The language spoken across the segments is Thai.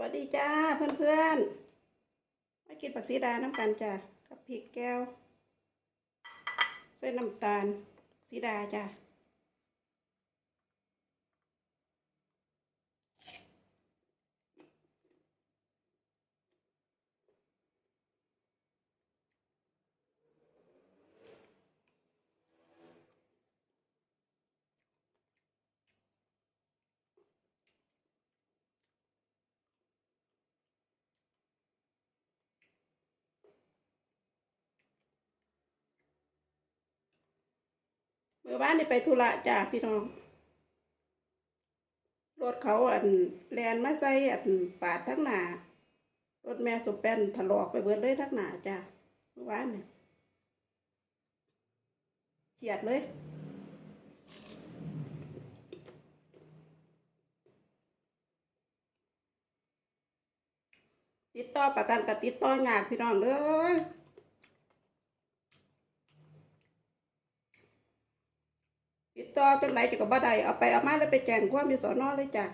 วัสดีจ้าเพื่อนเพื่อนมากินผักสีดาน้ำกันจ้ะกับพริกแก้วใส่น้ำตาลสีดาจ้ะ เมื่อวานนี่ไปธุระจ้ะพี่น้อง รถเขาอันแลนมาใส่อันปาดทั้งหนารถแม่สมแป้นถลอกไปเบิดเลยทั้งหนาจ้ะเมื่อวานเนี่ยเขียดเลยติดต่อประกันกับติดต่อยากพี่น้องเอ้ย ต่อจังไหนจะกับบ่ได้เอาไปเอามาแล้วไปแจ้งความมีสอนอเลยจ้ะ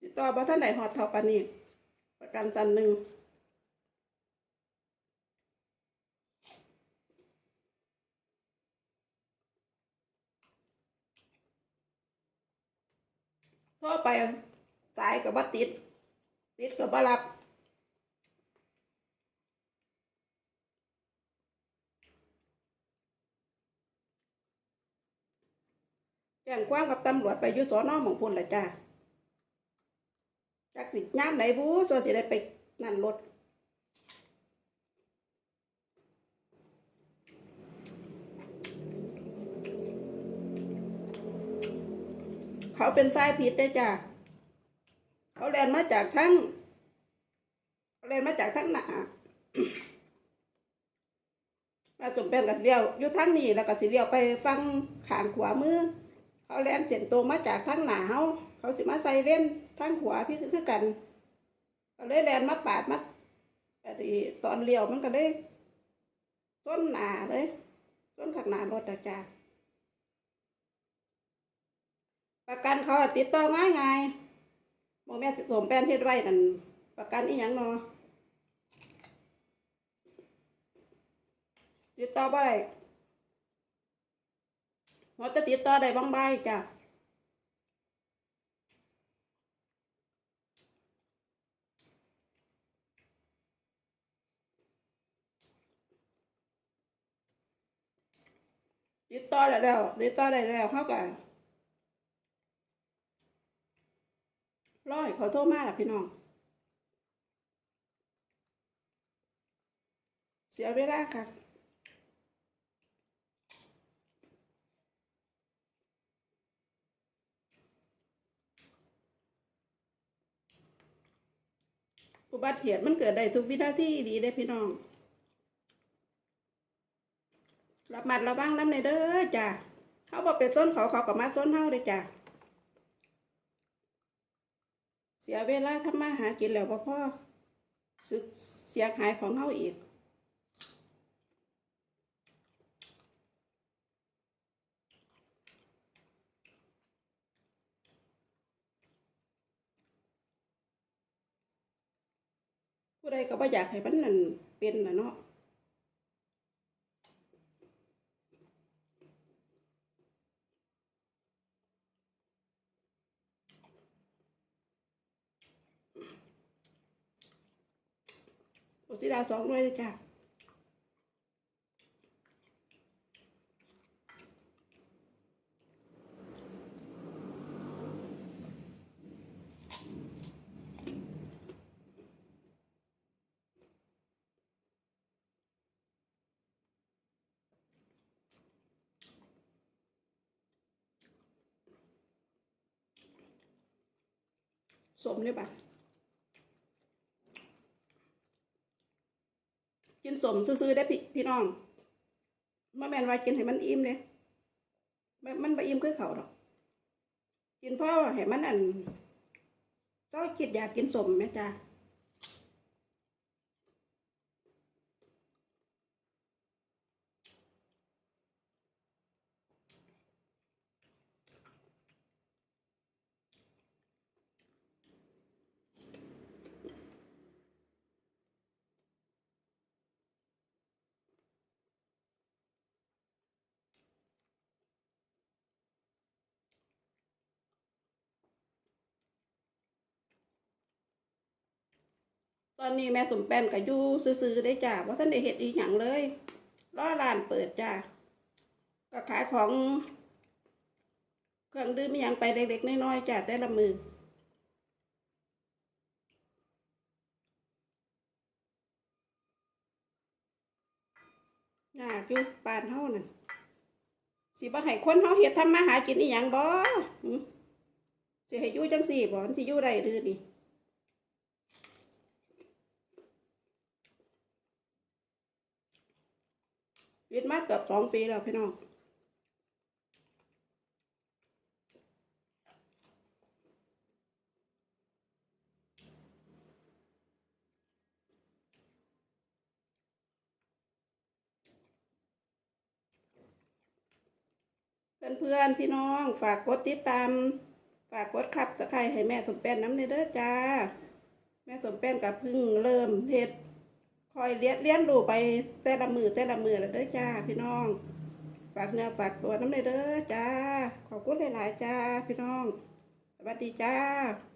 ติดต่อบ่ท่านไหนหอดเท่าปานนี้ประกันสันหนึ่งโทรไปสายกับบ่ติด ติดกับบ่รับ แจ้งความกับตำรวจไปยุสอนอหมองพุ่นละจ้าจักสิย่ามไหนบู้ส่วนสิได้ไปนั่นรถเขาเป็นสายผิดได้จ้าเขาแลนมาจากทั้งเขาแลนมาจากทั้งหนาเราจมเป็นกันเลี้ยวอยู่ทั้งนี้แล้วก็สิเลี้ยวไปฟังขางขวามือ เขาแลนเสียนตรงมาจากทั้งหนาเขาเขาสิมาใส่เล่นทั้งขวาพี่คือกันก็เลยแลนมาปาดมาอันนี้ตอนเลี้ยวมันก็เลยต้นหนาเลยต้นขักหนารถอะจ้าประกันเขาติดต่อง่ายไงโมแม่สิสมแป้นเฮ็ดไว้นั่นประกันอีหยังเนาะติดต่อได้ หัวจะติดต่อได้บ้างใบจ้ะติดต่อได้แล้วติดต่อได้แล้วเข้าก็ร้อยขาโทรมากล่ะพี่น้องเสียเวลาค่ะ อุบัติเหตุมันเกิดได้ทุกวินาทีดีได้พี่น้องระมัดระวังน้ำในเด้อจ้ะเขาบอกเป็นต้นเขาเขากับมาต้นเฮาเลยจ้ะเสียเวลาทำมาหากินแล้วพ่พ่อสึกเสียหายของเฮาอีก ใดก็บ่อยากให้มันนั่นเป็นนะเนาะสิดาสองด้วยเลยจ้ะ สมเลยปะกินสมซื้อๆได้พี่พี่น้องมาแมนว่ากินให้มันอิ่มเลยมันมันบ่อิ่มคือเขาดอก กินพ่อให้มันอันเจ้าคิดอยากกินสมไหมจ้า ตอนนี้แม่สมแป้นก็อยู่ซื่อๆได้จ้าว่าท่านได้เฮ็ดอีหยังเลยรอร้านเปิดจ้าก็ขายของ เครื่องดื่มอหยังไปเล็กๆน้อยๆจ้าแต่ละมือน่าอยู่ป่านเฮานั่นสิบ่ให้คนเฮาเฮ็ดทำมาหากินอีหยังบ่สิให้อยู่จังซี่บ่สิอยู่ได้หรือนี่ ยึดมาเกือบสองปีแล้วพี่น้องเพื่อนๆพี่น้องฝากกดติดตาม ฝากกดขับตะไคร้ให้แม่สมแป้นน้ำในเด้อจ้า แม่สมแป้นกับพึ่งเริ่มเฮ็ด คอยเลี้ยนเลี้ยนดูไปแต่ละมือแต่ละมือแล้วเด้อจ้า พี่น้องฝากเนื้อฝากตัวน้ำในเด้อจ้า ขอบคุณหลายๆจ้า พี่น้อง สวัสดีจ้า